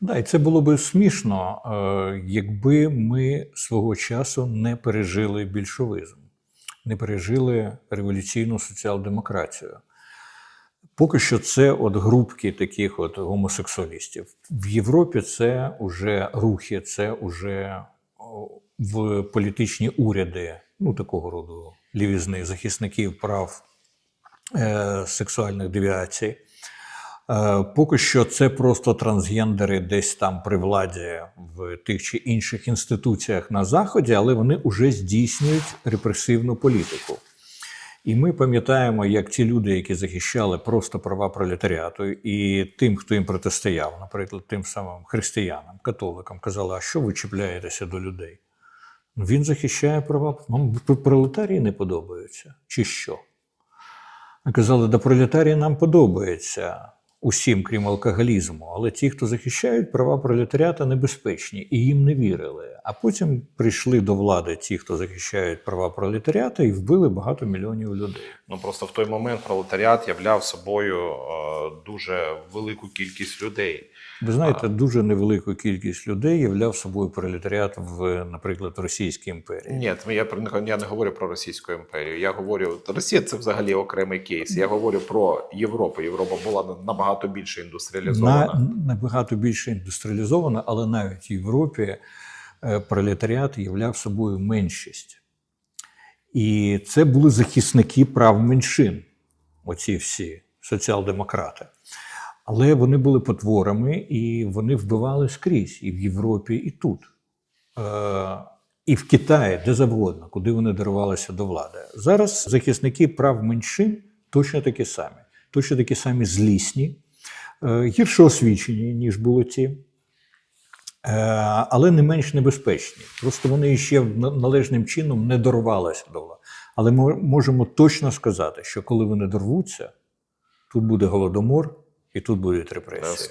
Да, і це було би смішно, е, якби ми свого часу не пережили більшовизм, не пережили революційну соціал-демократію. Поки що це от групки таких от гомосексуалістів. В Європі це вже рухи, це вже в політичні уряди, ну такого роду лівізни, захисників прав е, сексуальних девіацій. Е, Поки що це просто трансгендери десь там при владі в тих чи інших інституціях на Заході, але вони вже здійснюють репресивну політику. І ми пам'ятаємо, як ті люди, які захищали просто права пролетаріату, і тим, хто їм протистояв, наприклад, тим самим християнам, католикам, казали, а що ви чіпляєтеся до людей? Ну, Він захищає права. Вам пролетарії не подобаються, чи що? Казали, да пролетарії нам подобається усім, крім алкоголізму, але ті, хто захищають права пролетаріата, небезпечні, і їм не вірили. А потім прийшли до влади ті, хто захищають права пролетаріата, і вбили багато мільйонів людей. Ну просто в той момент пролетаріат являв собою е, дуже велику кількість людей. Ви знаєте, дуже невелику кількість людей являв собою пролетаріат в, наприклад, Російській імперії. Ні, я я не говорю про Російську імперію. Я говорю, Росія це взагалі окремий кейс. Я говорю про Європу. Європа була набагато більше індустріалізована. На, набагато більше індустріалізована, але навіть в Європі е, пролетаріат являв собою меншість. І це були захисники прав меншин, оці всі соціал-демократи. Але вони були потворами і вони вбивали скрізь і в Європі, і тут. Е, і в Китаї, де завгодно, куди вони дарувалися до влади. Зараз захисники прав меншин точно такі самі, точно такі самі злісні, е, гірше освічені, ніж були ті, е, але не менш небезпечні. Просто вони ще належним чином не дорвалися до влади. Але ми можемо точно сказати, що коли вони дорвуться, тут буде голодомор і тут будуть репресії.